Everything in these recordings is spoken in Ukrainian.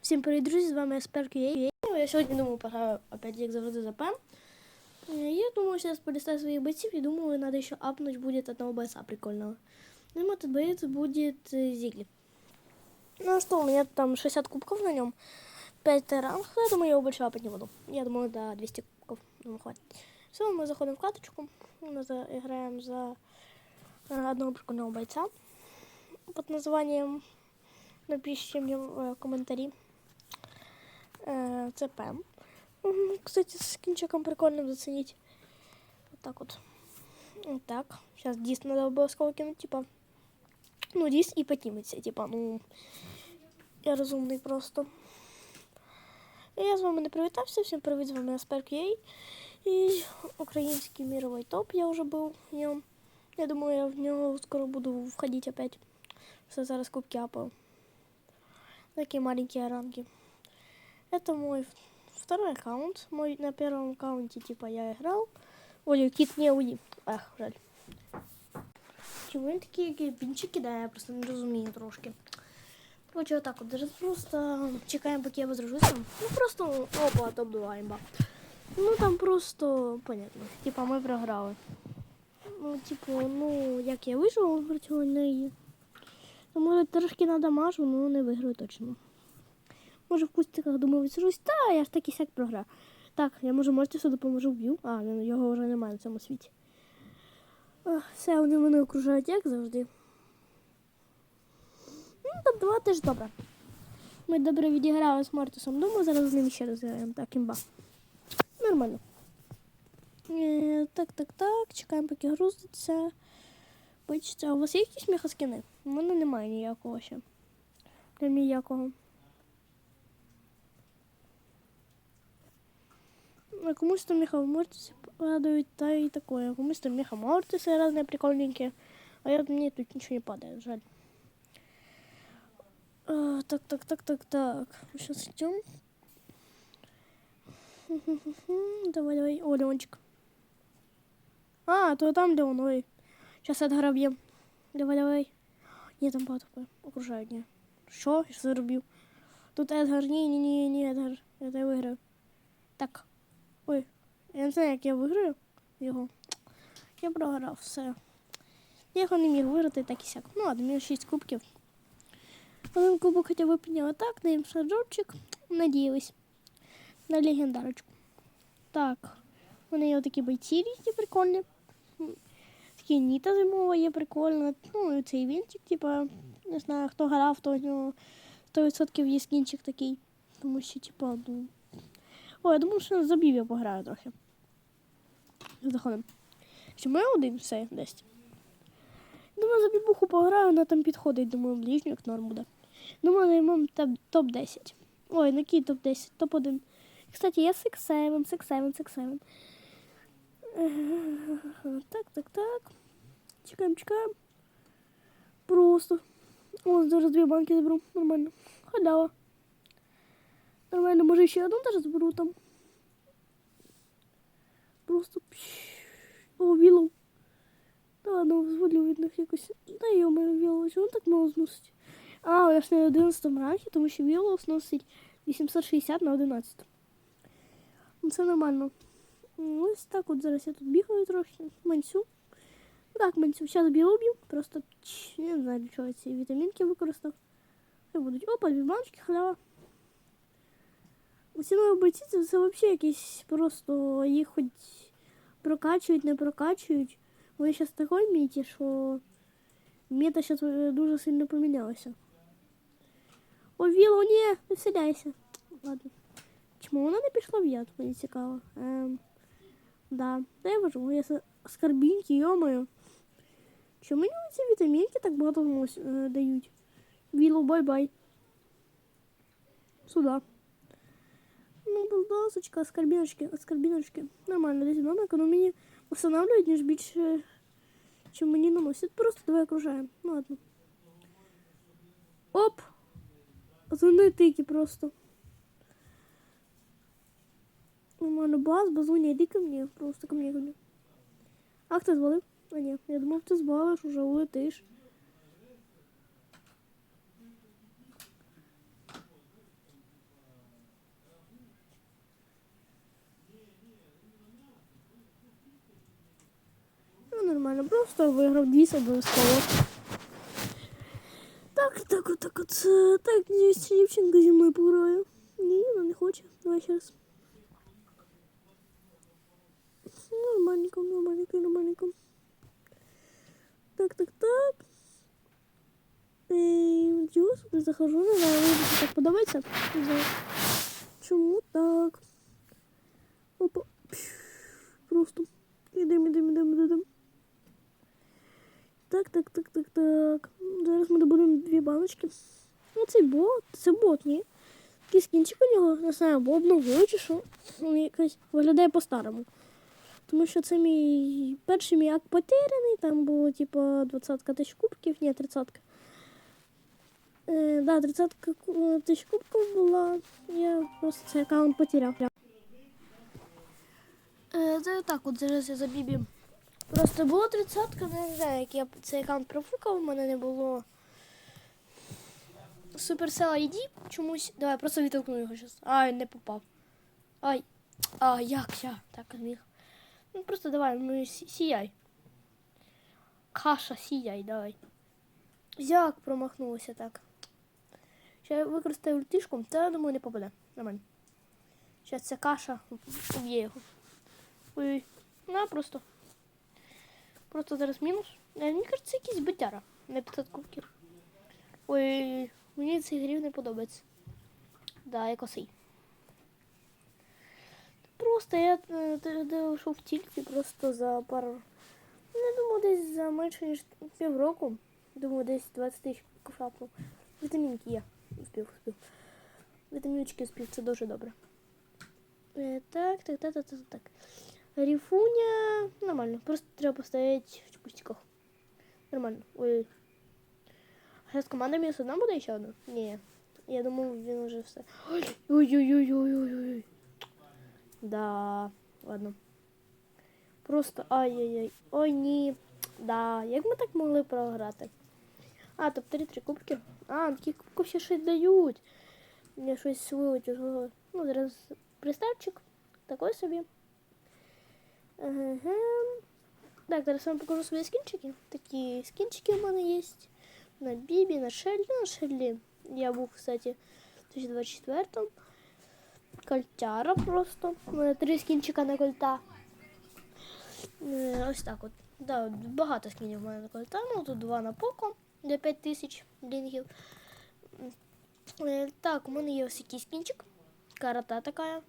Всім привіт, друзі, з вами Експерт QA. Я сьогодні думаю, пограю опять як завжди за ПМ. Я думаю, сейчас полистаю своих бойцов и думаю, надо еще апнуть будет одного бойца прикольного. Ну, и этот боец будет э, Зигли. Ну что, у меня там 60 кубков на нем, 5 ранг, я думаю, я его больше апать не буду. Я думаю, до 200 кубков, думаю, хватит. Все, мы заходим в каточку, мы за- играем за э, одного прикольного бойца под названием, напишите мне в э, комментарии. Э, ЦП. Кстати, с кинчиком прикольным заценить. Вот так вот. Вот так. Сейчас диск надо обов'язково кинуть, типа. Ну, диск і потімиться, типа, ну. Я розумний просто. Я з вами не привітався. Всім привіт, з вами Асперк Єй. І український міровий топ я вже був в ньому. Я думаю, я в нього скоро буду входить опять. Все зараз кубки апаю. Такие маленькие ранги. Это мой второй аккаунт. Мой на первом аккаунте типа я играл. Ой, кит не уйди. Ах, жаль. Чому він такі кирпінчики кидає, я просто не розумію трошки. Короче, отак от. Зараз просто чекаємо, поки я возражуся. Ну просто опа, топ 2 імба. Ну там просто понятно. Типа ми програли. Ну, типу, ну, як я вижив проти неї. Ну, може, трошки надамажу, ну не виграю точно. Може в кустиках думаю, відсижусь, та я ж таки сяк програв. Так, я може Мортісу допоможу вб'ю. А, його вже немає на цьому світі. Все, вони мене окружають, як завжди. Ну, топ 2 теж добре. Ми добре відіграли з Мортісом. Думаю, зараз з ним ще раз граємо. Так, імба. Нормально. Е, так, так, так. Чекаємо, поки грузиться. Бачите, а у вас є якісь мехаскини? У мене немає ніякого ще. Прям ніякого. А комусь там меха Мортисы падают, та и такое. А комусь там меха Мортисы разные прикольненькие. А я, мне тут ничего не падает, жаль. А, так, так, так, так, так. Сейчас идем. Давай, давай. О, Леончик. А, то там Леон, ой. Сейчас Эдгара бьем. Давай, давай. Ні, там багато такое. окружають, ні. Що? Я заробив. Тут Едгар, ні, ні, ні, ні, Едгар. Я тебе виграю. Так. Ой, я не знаю, як я виграю його. Я програв все. Я його не міг виграти, так і сяк. Ну ладно, мені 6 кубків. Один кубок хоча б підняли так, даємо шаджорчик. Надіялись. На легендарочку. Так. Мене є такі бойці різні прикольні. Такі ніта зимова є прикольна. Ну, і цей вінчик, типа, не знаю, хто грав, то у нього 100% є скінчик такий. Тому що, типа, ну. О, я думав, що забів я пограю трохи. Заходимо. Чому я один все десь? Думаю, за бібуху пограю, вона там підходить, думаю, ближньок норм буде. Думаю, займемо топ-10. Ой, на який топ-10? Топ-1. Кстати, я 6-7, 6-7, 6-7. Так, так, так. Чекаємо, чекаємо. Просто. О, зараз дві банки заберу. Нормально. Халява. Нормально, може ще одну теж зберу там. Просто. О, вілоу. Та ладно, взводлю від них якось. Та йо-моє, вілоу, чому так мало зносить? А, я ж не 11 рангі, тому що вілоу зносить 860 на 11. Ну, це нормально. М, Ось так от зараз я тут бігаю трохи. Манцю. Так, манцю. Зараз білу б'ю. Просто я не знаю, для я ці вітамінки використав. Будуть. Опа, дві баночки, халява. Усі нові бойці це, взагалі якісь просто їх хоч прокачують, не прокачують. Вони зараз такої міті, що мета зараз дуже сильно помінялася. О, Віло, ні, не вселяйся. Ладно. Чому вона не пішла в яд, мені цікаво. Ем, да, да я вижу, я с- скарбінки, йомаю. Чому мені ці вітамінки так багато е, дають? Віло, бай-бай. Сюда. Ну, булдозочка, скарбіночки, скарбіночки. Нормально, десь домик, але мені встановлюють, ніж більше, чим мені наносять. Просто давай окружаємо. Ну ладно. Оп! Основні тики просто. Нормально, баз, базуня, иди ко мне. Просто ко мне, ко мне. Ах, ти звалив? А ні, я думав, ти звалиш, уже улетиш. Просто виграв 200 обов'язково. Так, так, отак, от. е, Так, дівчинка дівчинка зі мною пограє. Ні, вона не хоче. Давай ще раз. Нормальненько, нормальненько, нормальненько. Так, так, так. Ей, чого сюди захожу? Не знаю, мені це так подобається. Не знаю. Чому так? Добудемо. Ну, цей бот, це бот, ні? Якийсь кінчик у нього, не знаю, або обновили чи що. Він якось виглядає по-старому. Тому що це мій перший акт потеряний, там було типу 20 тисяч кубків, ні, 30. Е, да, 30 тисяч кубків була. Я просто цей аккаунт потеряв. Е, це так, от зараз я за Бібі. Просто було 30, не знаю, як я цей аккаунт профукав, у мене не було. Supercell ID чомусь. Давай, просто відтолкну його зараз. Ай, не попав. Ай. А, як я так зміг. Ну просто давай, ну сі- сіяй. Каша, сіяй, давай. Як промахнулося так. Ще я використаю ультишку, та я думаю не попаде. Нормально. Зараз ця каша уб'є його. Ой, на просто. Просто зараз мінус. Е, Мені кажеться, якийсь битяра на 500 кубків. Ой, мені цей грів не подобається. Да, я косий. Просто я е, тоді йшов в тільки просто за пару. Не думаю, десь за менше ніж півроку. Думаю, десь 20 тисяч крафтнув. Вітамінки є. Успів, успів. Вітаміночки успів, це дуже добре. Е, так, так, так, так, так, так. Рифуня нормально. Просто треба поставити в кустиках. Нормально. Ой. Зараз команда мінус одна буде ще одна? Ні. Я думаю, він уже все. Ой-ой-ой-ой-ой-ой. Да, ладно. Просто ай-яй-яй. Ой, ні. Да, як ми так могли програти? А, топ-3 три кубки. А, такі кубки ще щось дають. Мені щось вилетіло. Ну, зараз приставчик. Такой собі. Ага. Так, зараз вам покажу свої скінчики. Такі скінчики у мене є. На Бібі, на Шеллі. На Шеллі я був, кстати, в 2024 Кольтяра просто. Три скінчика на кольта. Е, Ось так от. Да, багато скінів в мене на кольта. Ну, тут два на поко для 5 тисяч лінгів. Е, Так, у мене є ось якийсь скінчик. Карата така.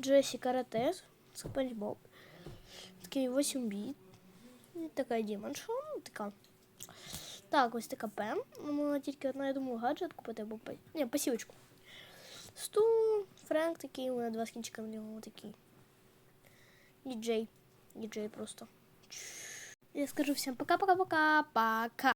Джесі Карате. Спанч Боб. Такий 8 біт. Така ну, Така. Так, ось така Пем. Ну, тільки одна, я думаю, гаджет купити або. Ні, пасівочку. Сту, Френк такий, у мене два скінчика в нього такий. Діджей. Діджей просто. Я скажу всім пока-пока-пока. Пока.